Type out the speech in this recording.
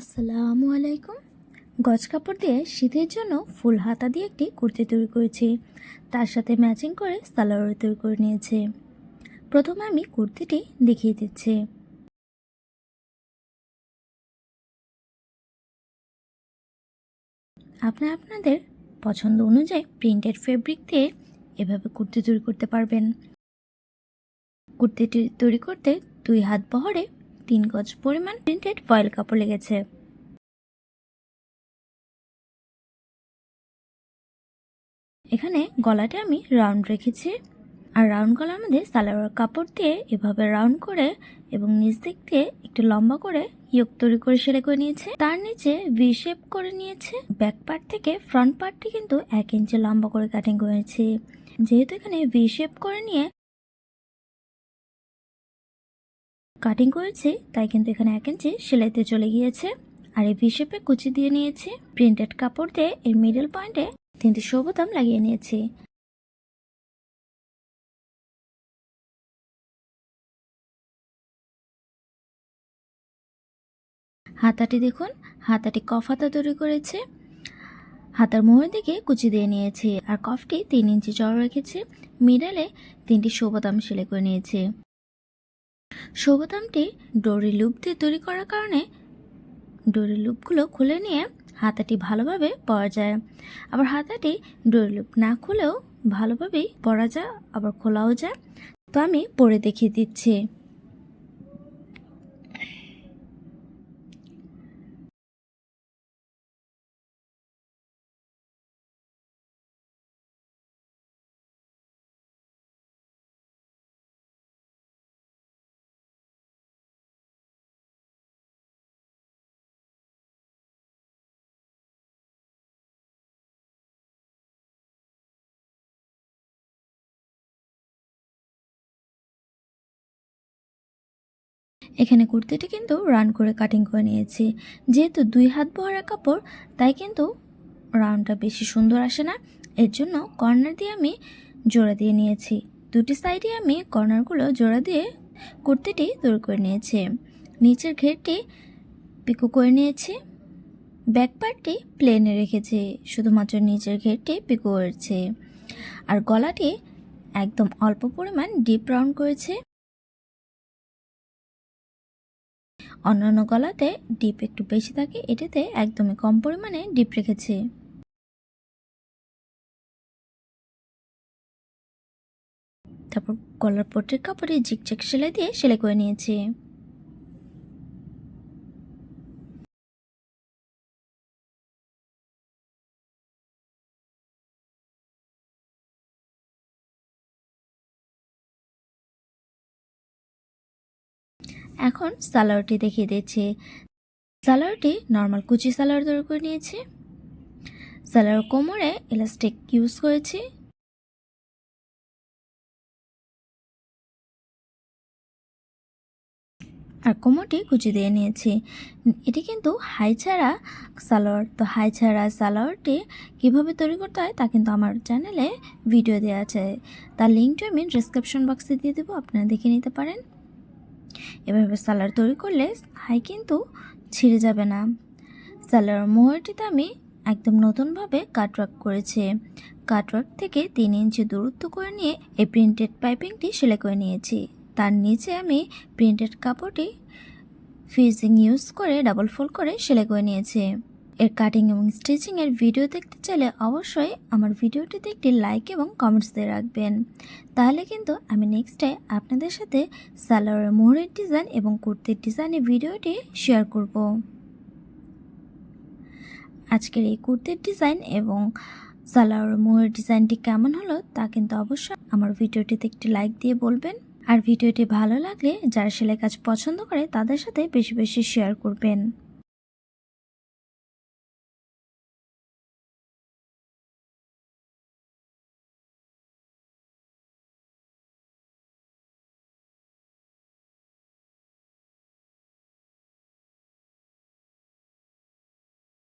আসসালামু আলাইকুম। গজ কাপড় দিয়ে শীতের জন্য ফুল হাতা দিয়ে একটি কুর্তি তৈরি করেছি। তার সাথে ম্যাচিং করে সালোয়ার তৈরি করে নিয়েছে। প্রথমে আমি কুর্তিটি দেখিয়ে দিচ্ছি। আপনারা আপনাদের পছন্দ অনুযায়ী প্রিন্টেড ফেব্রিক দিয়ে এভাবে কুর্তি তৈরি করতে পারবেন। কুর্তিটি তৈরি করতে দুই হাত বহরে তিন গজ পরিমাণ প্রিন্টেড ফয়েল কাপড় লেগেছে। এখানে গলাটা আমি রাউন্ড রেখেছি। আর রাউন্ড গলার মধ্যে সালোয়ার কাপড় দিয়ে এভাবে রাউন্ড করে এবং নিচ দিক দিয়ে একটু লম্বা করে ইয়োগ তৈরি করে সেরে করে নিয়েছে। তার নিচে ভি শেপ করে নিয়েছে। ব্যাক পার্ট থেকে ফ্রন্ট পার্টটি কিন্তু এক ইঞ্চি লম্বা করে কাটিং করেছে। যেহেতু এখানে ভি শেপ করে নিয়ে কাটিং করেছি, তাই কিন্তু এখানে এক ইঞ্চি সেলাইতে চলে গিয়েছে। আর এই ভি শেপে কুচি দিয়ে নিয়েছি। প্রিন্টেড কাপড় দিয়ে এর মিডল পয়েন্টে তিনটি সবুতাম লাগিয়ে নিয়েছি। হাতাটি দেখুন, হাতাটি কফ হাতা তৈরি করেছে। হাতার মোহরের দিকে কুচি দিয়ে নিয়েছি। আর কফটি তিন ইঞ্চি চড় রেখেছি। মিডলে তিনটি সবতাম সেলাই করে নিয়েছি। সবতামটি ডোরি লুপ দিয়ে তৈরি করার কারণে ডোরি লুপগুলো খুলে নিয়ে হাতাটি ভালোভাবে পরা যায়। আবার হাতাটি ডোরি লুপ না খুলেও ভালোভাবেই পরা যায়, আবার খোলাও যায়। তো আমি পরে দেখিয়ে দিচ্ছি। এখানে কুর্তিটি কিন্তু রান করে কাটিং করে নিয়েছি। যেহেতু দুই হাত বহরের কাপড়, তাই কিন্তু রাউন্ডটা বেশি সুন্দর আসে না। এর জন্য কর্নার দিয়ে আমি জোড়া দিয়ে নিয়েছি। দুটি সাইডে আমি কর্নারগুলো জোড়া দিয়ে কুর্তিটি তৈরি করে নিয়েছি। নিচের ঘেরটি পিকো করে নিয়েছি। ব্যাক পার্টটি প্লেনে রেখেছি, শুধুমাত্র নিচের ঘেরটি পিকো করেছে। আর গলাটি একদম অল্প পরিমাণ ডিপ রাউন্ড করেছে। অন্যান্য গলাতে ডিপ একটু বেশি থাকে, এটাতে একদমই কম পরিমাণে ডিপ রেখেছি। তারপর গলার পট্টির কাপড়ে জিকচাক সেলাই দিয়ে সেলাই করে নিয়েছি। এখন সালোয়ারটি দেখিয়ে দিচ্ছি। সালোয়ারটি নর্মাল কুচি সালোয়ার তৈরি করে নিয়েছি। সালোয়ার কোমরে ইলাস্টিক ইউজ করেছি। আর কোমরটি কুচি দিয়ে নিয়েছি। এটি কিন্তু হাই ছাড়া সালোয়ার। তো হাই ছাড়া সালোয়ারটি কীভাবে তৈরি করতে হয় তা কিন্তু আমার চ্যানেলে ভিডিও দেওয়া আছে। তার লিঙ্কটি আমি ডিসক্রিপশন বক্সে দিয়ে দেবো, আপনারা দেখে নিতে পারেন। এভাবে সালার তৈরি করলে হাই কিন্তু ছিঁড়ে যাবে না। সালার মোহরটিতে আমি একদম নতুনভাবে কাটওয়ার্ক করেছে। কাটওয়ার্ক থেকে তিন ইঞ্চি দূরত্ব করে নিয়ে এই প্রিন্টেড পাইপিংটি সেলাই করে নিয়েছি। তার নিচে আমি প্রিন্টেড কাপড়টি ফিজিং ইউজ করে ডাবল ফোল্ড করে সেলাই করে নিয়েছি। এর কাটিং এবং স্টিচিংয়ের ভিডিও দেখতে চাইলে অবশ্যই আমার ভিডিওটিতে একটি লাইক এবং কমেন্টস দিয়ে রাখবেন। তাহলে কিন্তু আমি নেক্সটে আপনাদের সাথে সালোয়ারের মোহরের ডিজাইন এবং কুর্তির ডিজাইনের ভিডিওটি শেয়ার করব। আজকের এই কুর্তির ডিজাইন এবং সালোয়ার মোহরের ডিজাইনটি কেমন হলো তা কিন্তু অবশ্যই আমার ভিডিওটিতে একটি লাইক দিয়ে বলবেন। আর ভিডিওটি ভালো লাগলে যারা সেলাই কাজ পছন্দ করে তাদের সাথে বেশি বেশি শেয়ার করবেন।